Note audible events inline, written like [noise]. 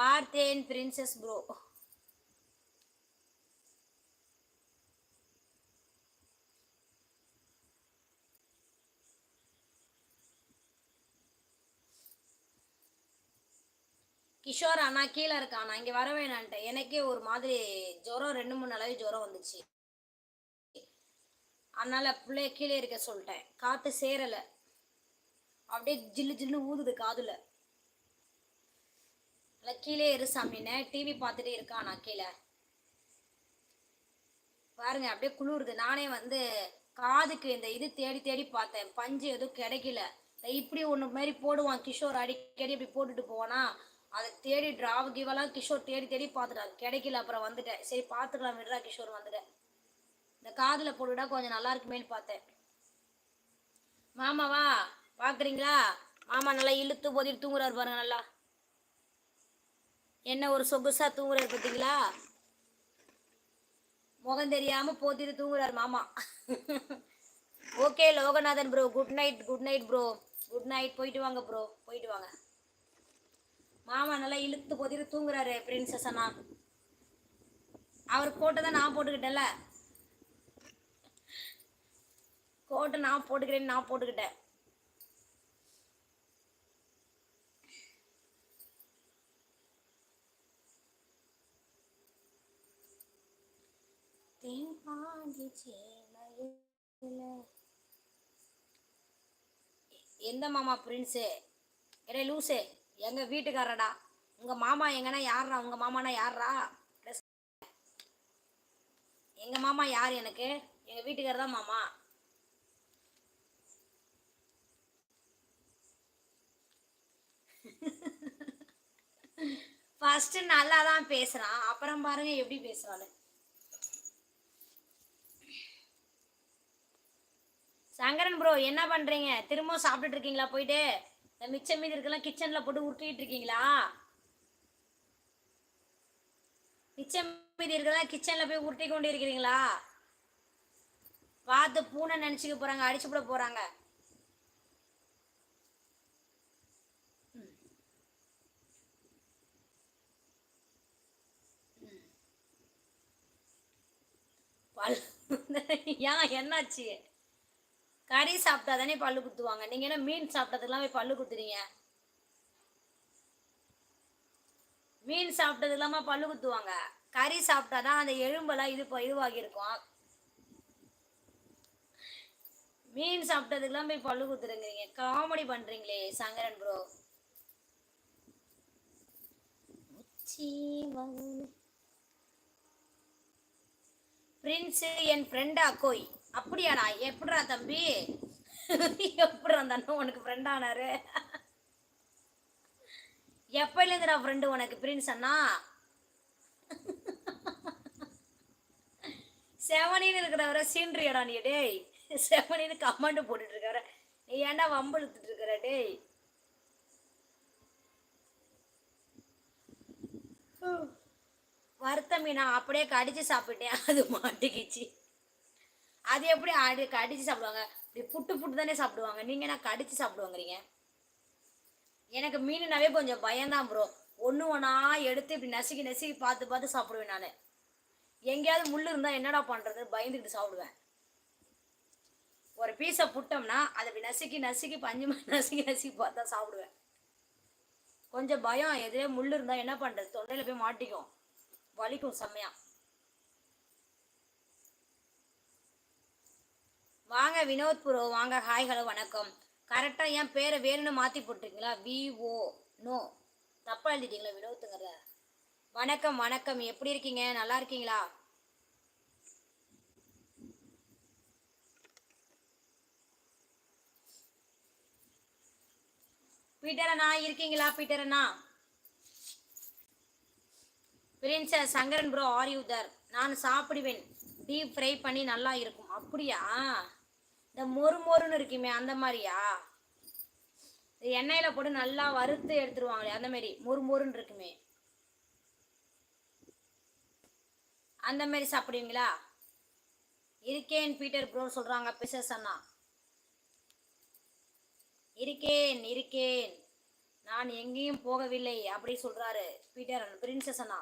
பார்த்தேன் princess bro Kishore அண்ணா கீழே இருக்கான் நான் இங்கே வரவேணான்ட்டேன் எனக்கே ஒரு மாதிரி ஜுரம் ரெண்டு மூணு நாளாவே ஜுரம் வந்துச்சு. அதனால் பிள்ளைய கீழே இருக்க சொல்லிட்டேன். காற்று சேரலை. அப்படியே ஜில்லு ஜில்லு ஊதுது காதில். இல்லை கீழே இரு சாமின்னு டிவி பார்த்துட்டே இருக்கான் நான் கீழே. பாருங்க அப்படியே குளிருது. நானே வந்து காதுக்கு இந்த இது தேடி தேடி பார்த்தேன். பஞ்சு எதுவும் கிடைக்கல. இப்படி ஒன்று மாதிரி போடுவான் கிஷோர். அடிக்கடி இப்படி போட்டுட்டு போவானா? அதை தேடி டிராவ் கிவெல்லாம் கிஷோர் தேடி தேடி பார்த்துட்டான் கிடைக்கல அப்புறம் வந்துட்டேன். சரி பார்த்துக்கலாம் விடுறா கிஷோர் வந்துட்டேன். இந்த காதில் போட்டுவிட்டா கொஞ்சம் நல்லா இருக்குமேன்னு பார்த்தேன். மாமாவா பார்க்குறீங்களா? மாமா நல்லா இழுத்து போதிட்டு தூங்குறாரு பாருங்க நல்லா. என்ன ஒரு சொகுசா தூங்குறாரு பார்த்தீங்களா முகம் தெரியாம போத்திட்டு தூங்குறாரு மாமா. Okay Loganathan bro good night good night bro good night போயிட்டு வாங்க ப்ரோ போயிட்டு வாங்க. மாமா நல்லா இழுத்து போத்திட்டு தூங்குறாரு பிரின்சஸ் அண்ணா. அவர் கோட்டை தான் நான் போட்டுக்கிட்டேன்ல. கோட்டை நான் போட்டுக்கிறேன்னு நான் போட்டுக்கிட்டேன். தென்பாண்டி சேலையில எந்த மாமா பிரின்ஸு எடே லூசு எங்கள் வீட்டுக்காரடா? உங்கள் மாமா எங்கன்னா யார்ரா உங்கள் மாமானா யார்ரா ட்ரெஸ் மாமா யார் எனக்கு? எங்கள் வீட்டுக்காரர் தான் மாமா. [laughs] ஃபஸ்ட்டு நல்லா தான் பேசுகிறான் அப்புறம் பாருங்க எப்படி பேசுறான்னு சங்கரன் ப்ரோ என்ன பண்ணுறீங்க திரும்பவும் சாப்பிட்டுட்டு இருக்கீங்களா போயிட்டு? இந்த மிச்சம் மீதி இருக்கலாம் கிச்சனில் போட்டு உருட்டிட்டு இருக்கீங்களா? மிச்சம் மீதி இருக்கலாம் கிச்சனில் போய் உருட்டி கொண்டு இருக்கிறீங்களா? பார்த்து பூனை நினச்சிக்க போகிறாங்க அடிச்சு போட போகிறாங்க ம். பல். ஏன் என்னாச்சு? கறி சாப்பிட்டா தானே பல்லு குத்துவாங்க? நீங்க என்ன மீன் சாப்பிட்டதுக்கெல்லாம் போய் பல்லு குத்துறீங்க? மீன் சாப்பிட்டது இல்லாம பல்லு குத்துவாங்க. கறி சாப்பிட்டாதான் அந்த எலும்பெல்லாம் இது இதுவாகி இருக்கும் மீன் சாப்பிட்டதுக்கெல்லாம் போய் பல்லு குத்துறீங்க காமெடி பண்றீங்களே சங்கரன் ப்ரோ பிரின்ஸ் என் ஃப்ரெண்ட் அக்கோய் அப்படியாடா? எப்படிடா தம்பி? எப்படிடா அந்த அண்ணன் உனக்கு ஃப்ரெண்ட் ஆனாரு? எப்பையிலேருந்துடா ஃப்ரெண்டு உனக்கு பிரின்ஸ் அண்ணா? செவனின்னு இருக்கிறவரை சீன்றியடா நீ டேய். செவனின்னு கமெண்ட் போட்டுட்டு இருக்கவர நீ ஏன்டா வம்பு இழுத்துட்டு இருக்கிற டேய்? வறுத்த மீனா அப்படியே கடிச்சு சாப்பிட்டேன். அது மாட்டிக்கிச்சு. அது எப்படி அடி கடிச்சு சாப்பிடுவாங்க? இப்படி புட்டு புட்டு தானே சாப்பிடுவாங்க. நீங்க என்ன கடிச்சு சாப்பிடுவாங்கிறீங்க? எனக்கு மீனுனாவே கொஞ்சம் பயம்தான் ப்ரோ ஒன்று ஒன்றா எடுத்து இப்படி நசுக்கி நசுக்கி பார்த்து பார்த்து சாப்பிடுவேன் நான். எங்கேயாவது முள் இருந்தால் என்னடா பண்ணுறது பயந்துக்கிட்டு சாப்பிடுவேன். ஒரு பீஸை புட்டோம்னா அதை இப்படி நசுக்கி நசுக்கி பஞ்சு மாதிரி [laughs] நசுக்கி நசுக்கி பார்த்தா சாப்பிடுவேன். கொஞ்சம் பயம். எதுவே முள் இருந்தால் என்ன பண்ணுறது தொண்டையில் போய் மாட்டிக்கும். வலிக்கும் செம்மையாக வாங்க வினோத் ப்ரோ வாங்க. ஹாய் ஹலோ வணக்கம். கரெக்டாக என் பேரை வேணும்னு மாற்றி போட்டிருக்கீங்களா? விஓ நோ தப்பாக எழுதிட்டீங்களா வினோத்துங்கிறத வணக்கம் வணக்கம். எப்படி இருக்கீங்க? நல்லா இருக்கீங்களா? பீட்டர் அண்ணா இருக்கீங்களா Peter Anna princess Sankaran bro are you there நான் சாப்பிடுவேன். டீப் ஃப்ரை பண்ணி நல்லா இருக்கும். அப்படியா? இந்த மொறு மொறுன்னு இருக்குமே அந்த மாதிரியா? இது எண்ணெயில் போட்டு நல்லா வறுத்து எடுத்துருவாங்களே அந்த மாதிரி மொறு மொறுன்னு இருக்குமே. அந்த மாதிரி சாப்பிடுவீங்களா? இருக்கேன் பீட்டர் ப்ரோ சொல்கிறாங்க பிசஸ் அண்ணா இருக்கேன் இருக்கேன். நான் எங்கேயும் போகவில்லை அப்படி சொல்றாரு பீட்டர் பிரின்சஸ் அண்ணா.